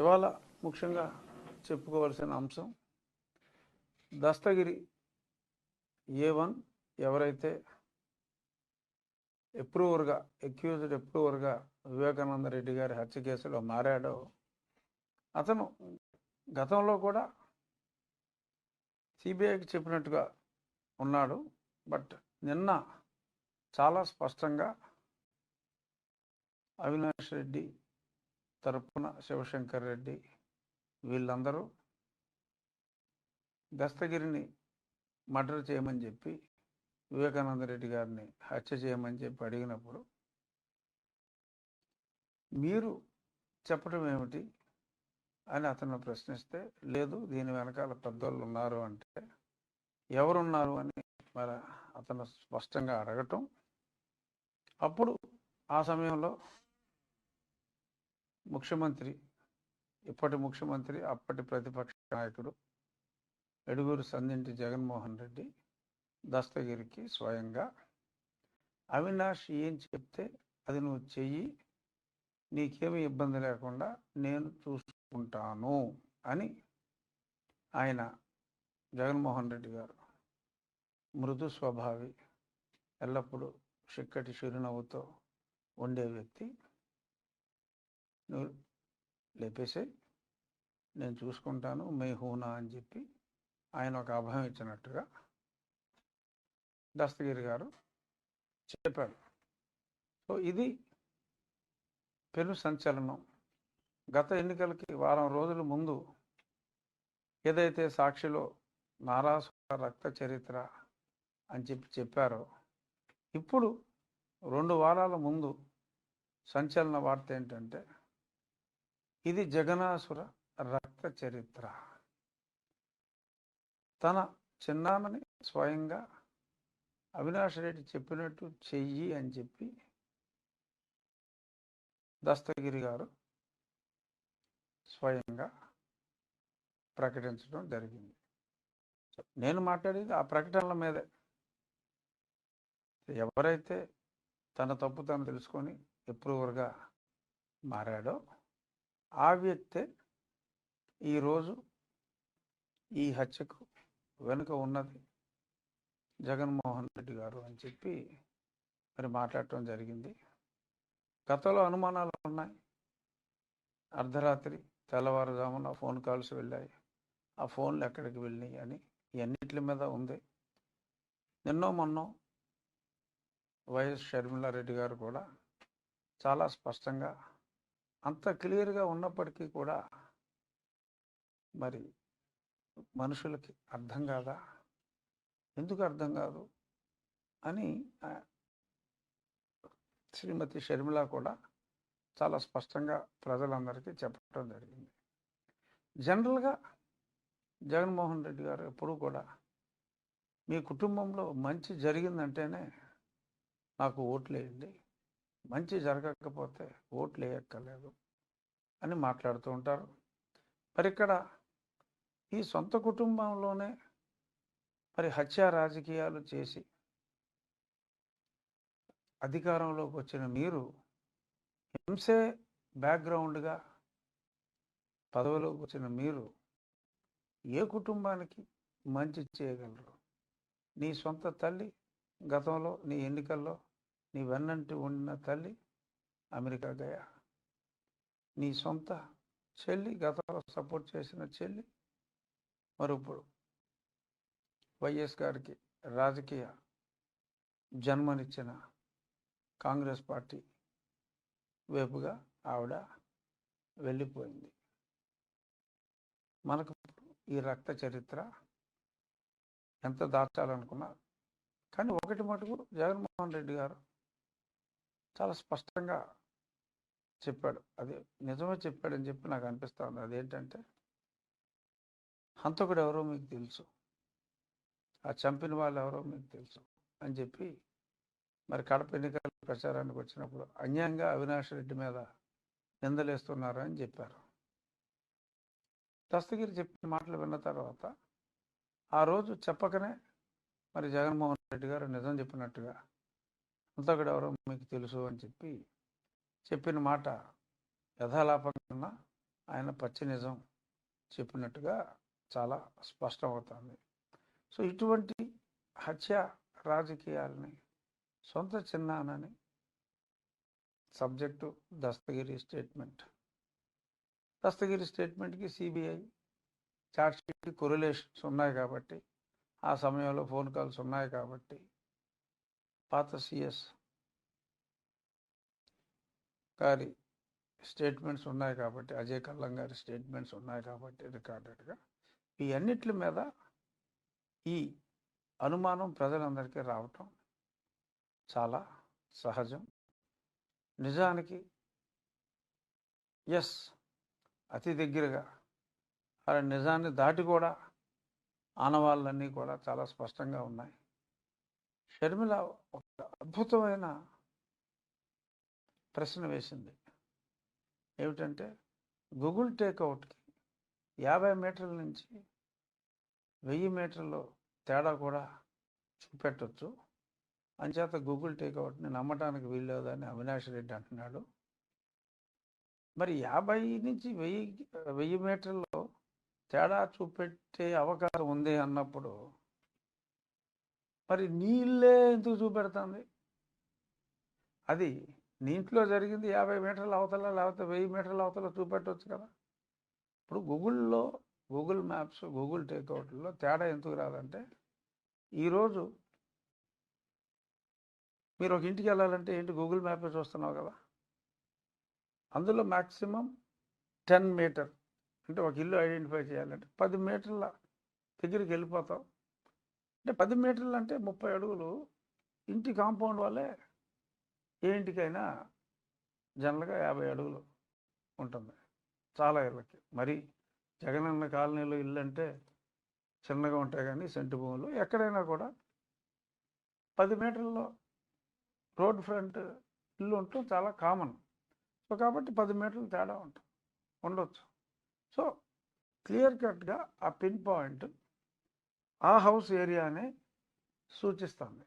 ఇవాళ ముఖ్యంగా చెప్పుకోవాల్సిన అంశం దస్తగిరి ఏ వన్ ఎవరైతే ఎప్రూవర్గా ఎక్యూజ్డ్ ఎప్రూవర్గా వివేకానంద రెడ్డి గారి హత్య కేసులో మారాడో అతను గతంలో కూడా సిబిఐకి చెప్పినట్టుగా ఉన్నాడు. బట్ నిన్న చాలా స్పష్టంగా అవినాష్ రెడ్డి తరపున శివశంకర్ రెడ్డి వీళ్ళందరూ దస్తగిరిని మర్డర్ చేయమని చెప్పి వివేకానంద రెడ్డి గారిని హత్య చేయమని చెప్పి అడిగినప్పుడు మీరు చెప్పడం ఏమిటి అని అతను ప్రశ్నిస్తే లేదు దీని వెనకాల పెద్దోళ్ళు ఉన్నారు అంటే ఎవరున్నారు అని మరి అతను స్పష్టంగా అడగటం. అప్పుడు ఆ సమయంలో ముఖ్యమంత్రి ఇప్పటి ముఖ్యమంత్రి అప్పటి ప్రతిపక్ష నాయకుడు ఎడుగురు సందింటి జగన్మోహన్ రెడ్డి దస్తగిరికి స్వయంగా అవినాష్ ఏం చెప్తే అది నువ్వు చెయ్యి నీకేమి ఇబ్బంది లేకుండా నేను చూసుకుంటాను అని ఆయన జగన్మోహన్ రెడ్డి గారు మృదు స్వభావి ఎల్లప్పుడూ చిక్కటి చిరునవ్వుతో ఉండే వ్యక్తి. నువ్వు లేపేసే నేను చూసుకుంటాను మే హూనా అని చెప్పి ఆయన ఒక అభయం ఇచ్చినట్టుగా దస్తగిరి గారు చెప్పారు. సో ఇది పెను సంచలనం. గత ఎన్నికలకి వారం రోజుల ముందు ఏదైతే సాక్షిలో నారాసుర రక్త చరిత్ర అని చెప్పి చెప్పారో ఇప్పుడు రెండు వారాల ముందు సంచలన వార్త ఏంటంటే ఇది జగనాసుర రక్త చరిత్ర. తన చిన్నాన్నని స్వయంగా అవినాష్ రెడ్డి చెప్పినట్టు చెయ్యి అని చెప్పి దస్తగిరి గారు స్వయంగా ప్రకటించడం జరిగింది. నేను మాట్లాడేది ఆ ప్రకటనల మీదే. ఎవరైతే తన తప్పు తను తెలుసుకొని ఎప్రూవర్గా మారాడో ఆ వ్యక్తే ఈరోజు ఈ హత్యకు వెనుక ఉన్నది జగన్మోహన్ రెడ్డి గారు అని చెప్పి మరి మాట్లాడటం జరిగింది. గతంలో అనుమానాలు ఉన్నాయి. అర్ధరాత్రి తెల్లవారుజామున ఫోన్ కాల్స్ వెళ్ళాయి. ఆ ఫోన్లు ఎక్కడికి వెళ్ళినాయి అని ఇవన్నిటి మీద ఉంది. నిన్నో మొన్నో వైఎస్ షర్మిలారెడ్డి గారు కూడా చాలా స్పష్టంగా అంత క్లియర్గా ఉన్నప్పటికీ కూడా మరి మనుషులకి అర్థం కాదా? ఎందుకు అర్థం కాదు? అని శ్రీమతి షర్మిల కూడా చాలా స్పష్టంగా ప్రజలందరికీ చెప్పడం జరిగింది. జనరల్గా జగన్మోహన్ రెడ్డి గారు ఎప్పుడూ కూడా మీ కుటుంబంలో మంచి జరిగిందంటేనే నాకు ఓట్లేయండి. మంచి జరగకపోతే ఓట్లు వేయక్కర్లేదు అని మాట్లాడుతూ ఉంటారు. మరి ఇక్కడ ఈ సొంత కుటుంబంలోనే మరి హత్యా రాజకీయాలు చేసి అధికారంలోకి వచ్చిన మీరు హింసే బ్యాక్గ్రౌండ్గా పదవిలోకి వచ్చిన మీరు ఏ కుటుంబానికి మంచి చేయగలరు? నీ సొంత తల్లి గతంలో నీ ఎన్నికల్లో నీ వెన్నంటి ఉండిన తల్లి అమెరికా గయా. నీ సొంత చెల్లి గతంలో సపోర్ట్ చేసిన చెల్లి మరొప్పుడు వైఎస్ గారికి రాజకీయ జన్మనిచ్చిన కాంగ్రెస్ పార్టీ వైపుగా ఆవిడ వెళ్ళిపోయింది. మనకు ఈ రక్త చరిత్ర ఎంత దాచాలనుకున్నా కానీ ఒకటి మటుకు జగన్మోహన్ రెడ్డి గారు చాలా స్పష్టంగా చెప్పాడు. అది నిజమే చెప్పాడని చెప్పి నాకు అనిపిస్తా ఉంది. అదేంటంటే హంతకుడు ఎవరో మీకు తెలుసు. ఆ చంపిన వాళ్ళు ఎవరో మీకు తెలుసు అని చెప్పి మరి కడప ఎన్నికల ప్రచారానికి వచ్చినప్పుడు అన్యాయంగా అవినాష్ రెడ్డి మీద నిందలేస్తున్నారు అని చెప్పారు. దస్తగిరి చెప్పిన మాటలు విన్న తర్వాత ఆ రోజు చెప్పకనే మరి జగన్మోహన్ రెడ్డి గారు నిజం చెప్పినట్టుగా అంతకుడు ఎవరో మీకు తెలుసు అని చెప్పి చెప్పిన మాట యథాలాపంగా ఆయన పచ్చి నిజం చెప్పినట్టుగా చాలా స్పష్టమవుతుంది. సో ఇటువంటి హత్య రాజకీయాలని సొంత చిన్నానని సబ్జెక్టు దస్తగిరి స్టేట్మెంట్. దస్తగిరి స్టేట్మెంట్కి సిబిఐ చార్జ్షీట్ కొరిలేషన్స్ ఉన్నాయి కాబట్టి ఆ సమయంలో ఫోన్ కాల్స్ ఉన్నాయి కాబట్టి పాత సిఎస్ గారి స్టేట్మెంట్స్ ఉన్నాయి కాబట్టి అజయ్ కల్లం గారి స్టేట్మెంట్స్ ఉన్నాయి కాబట్టి రికార్డెడ్గా. ఈ అన్నిటి మీద ఈ అనుమానం ప్రజలందరికీ రావటం చాలా సహజం. నిజానికి ఎస్ అతి దగ్గరగా అలా నిజాన్ని దాటి కూడా ఆనవాళ్ళన్నీ కూడా చాలా స్పష్టంగా ఉన్నాయి. షర్మిల ఒక అద్భుతమైన ప్రశ్న వేసింది. ఏమిటంటే గూగుల్ టేక్అవుట్కి యాభై మీటర్ల నుంచి వెయ్యి మీటర్లు తేడా కూడా చూపెట్టచ్చు. అంచేత గూగుల్ టేక్అవుట్ని నమ్మటానికి వీల్లేదని అవినాష్ రెడ్డి అంటున్నాడు. మరి యాభై నుంచి వెయ్యి వెయ్యి మీటర్లో తేడా చూపెట్టే అవకాశం ఉంది అన్నప్పుడు మరి నీళ్ళే ఎందుకు చూపెడుతుంది? అది నీ ఇంట్లో జరిగింది యాభై మీటర్ల అవతల లేకపోతే వెయ్యి మీటర్ల అవతల చూపెట్టవచ్చు కదా. ఇప్పుడు గూగుల్లో గూగుల్ మ్యాప్స్ గూగుల్ టేక్అవుట్లో తేడా ఎందుకు రాదంటే ఈరోజు మీరు ఒక ఇంటికి వెళ్ళాలంటే ఏంటి గూగుల్ మ్యాప్ చూస్తున్నావు కదా? అందులో మ్యాక్సిమం టెన్ మీటర్ అంటే ఒక ఇల్లు ఐడెంటిఫై చేయాలంటే పది మీటర్ల దగ్గరికి వెళ్ళిపోతాం అంటే పది మీటర్లు అంటే ముప్పై అడుగులు ఇంటి కాంపౌండ్ వాళ్ళే ఏ ఇంటికైనా జనరల్గా యాభై అడుగులు ఉంటుంది. చాలా ఇళ్ళకి. మరి జగనన్న కాలనీలో ఇల్లు అంటే చిన్నగా ఉంటాయి కానీ సెంటు భూములు ఎక్కడైనా కూడా పది మీటర్లలో రోడ్ ఫ్రంట్ ఇల్లు ఉండటం చాలా కామన్. సో కాబట్టి పది మీటర్లు తేడా ఉంటుంది. ఉండొచ్చు. సో క్లియర్ కట్గా ఆ పిన్ పాయింట్ ఆ హౌస్ ఏరియానే సూచిస్తుంది.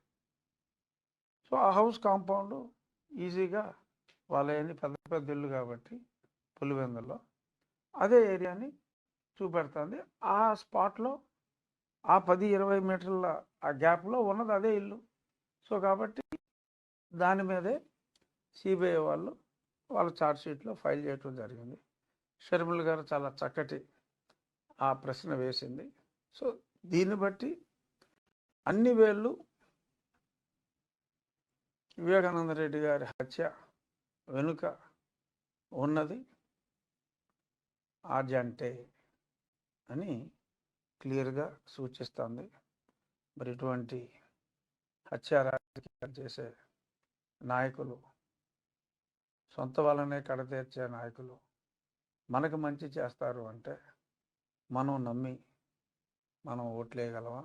సో ఆ హౌస్ కాంపౌండ్ ఈజీగా వాళ్ళని పెద్ద పెద్ద ఇల్లు కాబట్టి పులివెందులో అదే ఏరియాని చూపెడుతుంది. ఆ స్పాట్లో ఆ పది ఇరవై మీటర్ల ఆ గ్యాప్లో ఉన్నది అదే ఇల్లు. సో కాబట్టి దాని మీదే సిబిఐ వాళ్ళు వాళ్ళ ఛార్జ్షీట్లో ఫైల్ చేయటం జరిగింది. షర్మిల్ గారు చాలా చక్కటి ఆ ప్రశ్న వేసింది. సో దీన్ని బట్టి అన్ని వేళ్ళు వివేకానంద రెడ్డి గారి హత్య వెనుక ఉన్నది ఆర్జంటే అని క్లియర్గా సూచిస్తుంది. మరి ఇటువంటి హత్య రాజకీయాలు చేసే నాయకులు సొంత వాళ్ళనే కడతీర్చే నాయకులు మనకు మంచి చేస్తారు అంటే మనం నమ్మి మనం ఓట్లేయగలమా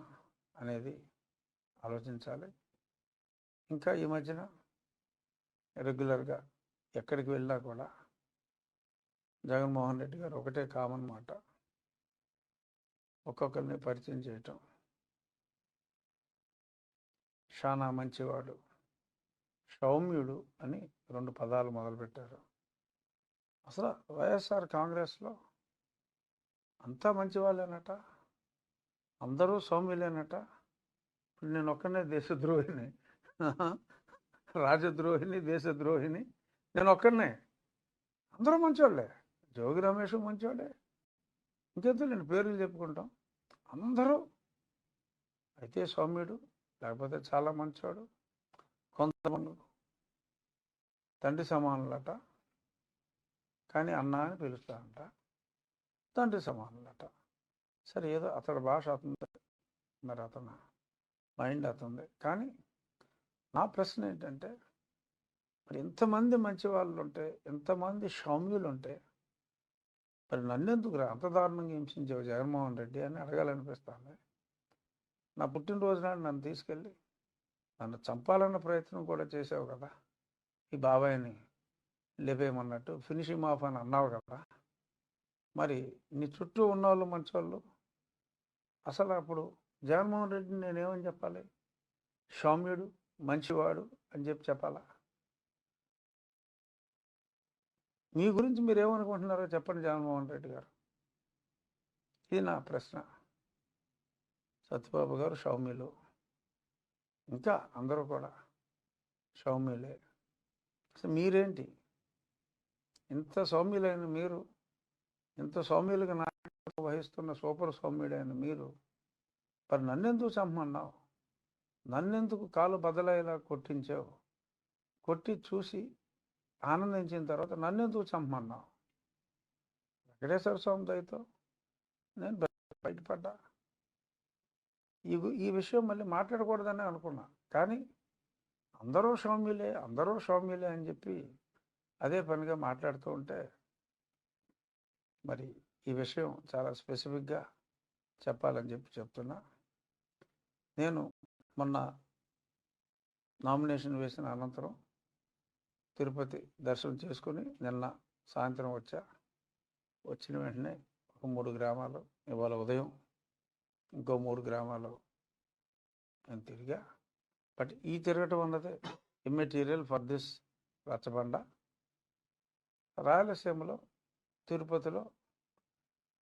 అనేది ఆలోచించాలి. ఇంకా ఈ మధ్యన రెగ్యులర్గా ఎక్కడికి వెళ్ళినా కూడా జగన్మోహన్ రెడ్డి గారు ఒకటే కామన్ మాట. ఒక్కొక్కరిని పరిచయం చేయటం. షానా మంచివాడు సౌమ్యుడు అని రెండు పదాలు మొదలుపెట్టారు. అసలు వైఎస్ఆర్ కాంగ్రెస్లో అంతా మంచి వాళ్ళేనట అందరూ సౌమ్యులేనట. ఇప్పుడు నేను ఒక్కనే దేశద్రోహిని. రాజద్రోహిని దేశద్రోహిని. నేను ఒక్కనే. అందరూ మంచోళ్ళే. జోగి రమేష్ మంచోడే. ఇంకెందుకు నేను పేర్లు చెప్పుకుంటాం? అందరూ. అయితే సౌమ్యుడు లేకపోతే చాలా మంచోడు. కొంతమంది తండ్రి సమానులట. కానీ అన్న అని పిలుస్తారంట. తండ్రి సమానులట. సరే ఏదో అతడి భాష అతను మరి అతను మైండ్ అతుంది కానీ నా ప్రశ్న ఏంటంటే మరి ఎంతమంది మంచి వాళ్ళు ఉంటే ఎంతమంది సౌమ్యులు ఉంటే మరి నన్నెందుకు రా అంత దారుణంగా హింసించావు జగన్మోహన్ రెడ్డి అని అడగాలనిపిస్తుంది. నా పుట్టినరోజు నాడు నన్ను తీసుకెళ్ళి నన్ను చంపాలన్న ప్రయత్నం కూడా చేసావు కదా ఈ బాబాయ్ని లేపేయమన్నట్టు ఫినిషింగ్ ఆఫ్ అని అన్నావు కదా మరి నీ చుట్టూ ఉన్నవాళ్ళు మంచోళ్ళు అసలు అప్పుడు జగన్మోహన్ రెడ్డిని నేనేమని చెప్పాలి? సౌమ్యుడు మంచివాడు అని చెప్పి చెప్పాలా? మీ గురించి మీరు ఏమనుకుంటున్నారో చెప్పండి జగన్మోహన్ రెడ్డి గారు. ఇది నా ప్రశ్న. సత్యబాబు గారు సౌమ్యులు. ఇంకా అందరూ కూడా సౌమ్యులే. అసలు మీరేంటి? ఇంత సౌమ్యులైన మీరు ఇంత సౌమ్యులుగా నా వహిస్తున్న సూపర్ సౌమ్యుడైన మీరు. మరి నన్నెందుకు చంపమన్నావు? నన్నెందుకు కాలు బదలయ్యేలా కొట్టించావు? కొట్టి చూసి ఆనందించిన తర్వాత నన్నెందుకు చంపమన్నావు? వెంకటేశ్వర స్వామి దయతో నేను బయటపడ్డా. ఈ ఈ విషయం మళ్ళీ మాట్లాడకూడదని అనుకున్నా. కానీ అందరూ సౌమ్యులే అందరూ సౌమ్యులే అని చెప్పి అదే పనిగా మాట్లాడుతూ ఉంటే మరి ఈ విషయం చాలా స్పెసిఫిక్గా చెప్పాలని చెప్పి చెప్తున్నా. నేను మొన్న నామినేషన్ వేసిన అనంతరం తిరుపతి దర్శనం చేసుకుని నిన్న సాయంత్రం వచ్చా. వచ్చిన వెంటనే ఒక మూడు గ్రామాలు ఇవాళ ఉదయం ఇంకో మూడు గ్రామాలు నేను తిరిగా. బట్ ఈ తిరగటం అన్నది ఇమ్మెటీరియల్ ఫర్ దిస్ రచ్చబండ. రాయలసీమలో తిరుపతిలో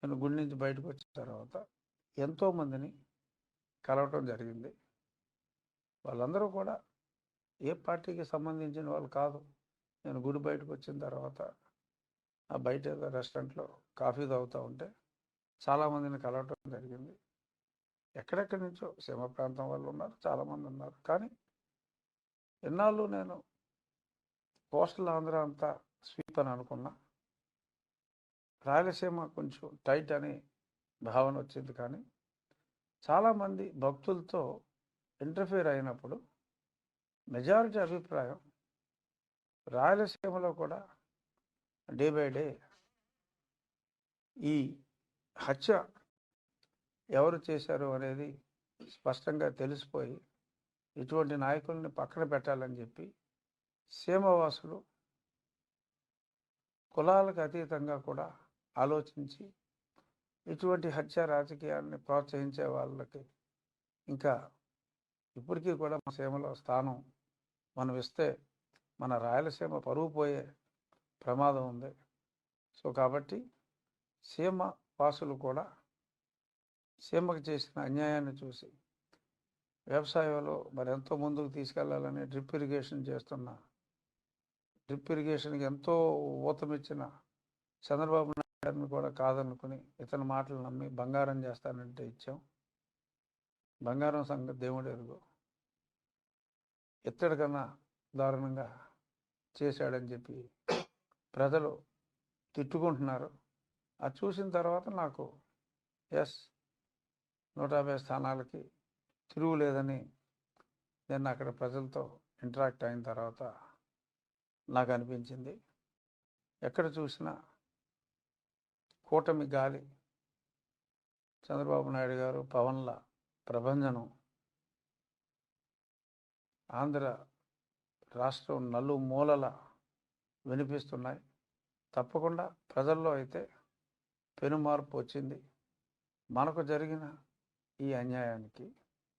నేను గుడి నుంచి బయటకు వచ్చిన తర్వాత ఎంతోమందిని కలవటం జరిగింది. వాళ్ళందరూ కూడా ఏ పార్టీకి సంబంధించిన వాళ్ళు కాదు. నేను గుడి బయటకు వచ్చిన తర్వాత ఆ బయట ఏదో రెస్టారెంట్లో కాఫీ తాగుతూ ఉంటే చాలామందిని కలవటం జరిగింది. ఎక్కడెక్కడి నుంచో సీమ ప్రాంతం వాళ్ళు ఉన్నారు చాలామంది ఉన్నారు. కానీ ఎన్నాళ్ళు నేను కోస్టల్ ఆంధ్ర అంతా స్వీప్ అని అనుకున్నా. రాయలసీమ కొంచెం టైట్ అని భావన వచ్చింది కానీ చాలామంది భక్తులతో ఇంటర్ఫీర్ అయినప్పుడు మెజారిటీ అభిప్రాయం రాయలసీమలో కూడా డే బై డే ఈ హత్య ఎవరు చేశారు అనేది స్పష్టంగా తెలిసిపోయి ఇటువంటి నాయకుల్ని పక్కన పెట్టాలని చెప్పి సీమవాసులు కులాలకు అతీతంగా కూడా ఆలోచించి ఇటువంటి హత్య రాజకీయాలని ప్రోత్సహించే వాళ్ళకి ఇంకా ఇప్పటికీ కూడా మన సీమలో స్థానం మనం ఇస్తే మన రాయలసీమ పరువు పోయే ప్రమాదం ఉంది. సో కాబట్టి సీమ వాసులు కూడా సీమకు చేసిన అన్యాయాన్ని చూసి వ్యవసాయంలో మరి ఎంతో ముందుకు తీసుకెళ్ళాలని డ్రిప్ ఇరిగేషన్ చేస్తున్న డ్రిప్ ఇరిగేషన్కి ఎంతో ఊతమిచ్చిన చంద్రబాబు నాయుడు గారిని కూడా కాదనుకుని ఇతని మాటలు నమ్మి బంగారం చేస్తానంటే ఇచ్చాం. బంగారం సంగతి దేవుడు ఎరుగు ఇత్తడి కన్నా దారుణంగా చేశాడని చెప్పి ప్రజలు తిట్టుకుంటున్నారు. అది చూసిన తర్వాత నాకు ఎస్ నూట యాభై స్థానాలకి తిరుగు లేదని నేను అక్కడ ప్రజలతో ఇంటరాక్ట్ అయిన తర్వాత నాకు అనిపించింది. ఎక్కడ చూసినా కూటమి గాలి. చంద్రబాబు నాయుడు గారు పవన్ల ప్రభంజనం. ఆంధ్ర రాష్ట్రం నలు మూలల వినిపిస్తున్నాయి. తప్పకుండా ప్రజల్లో అయితే పెను మార్పు వచ్చింది. మనకు జరిగిన ఈ అన్యాయానికి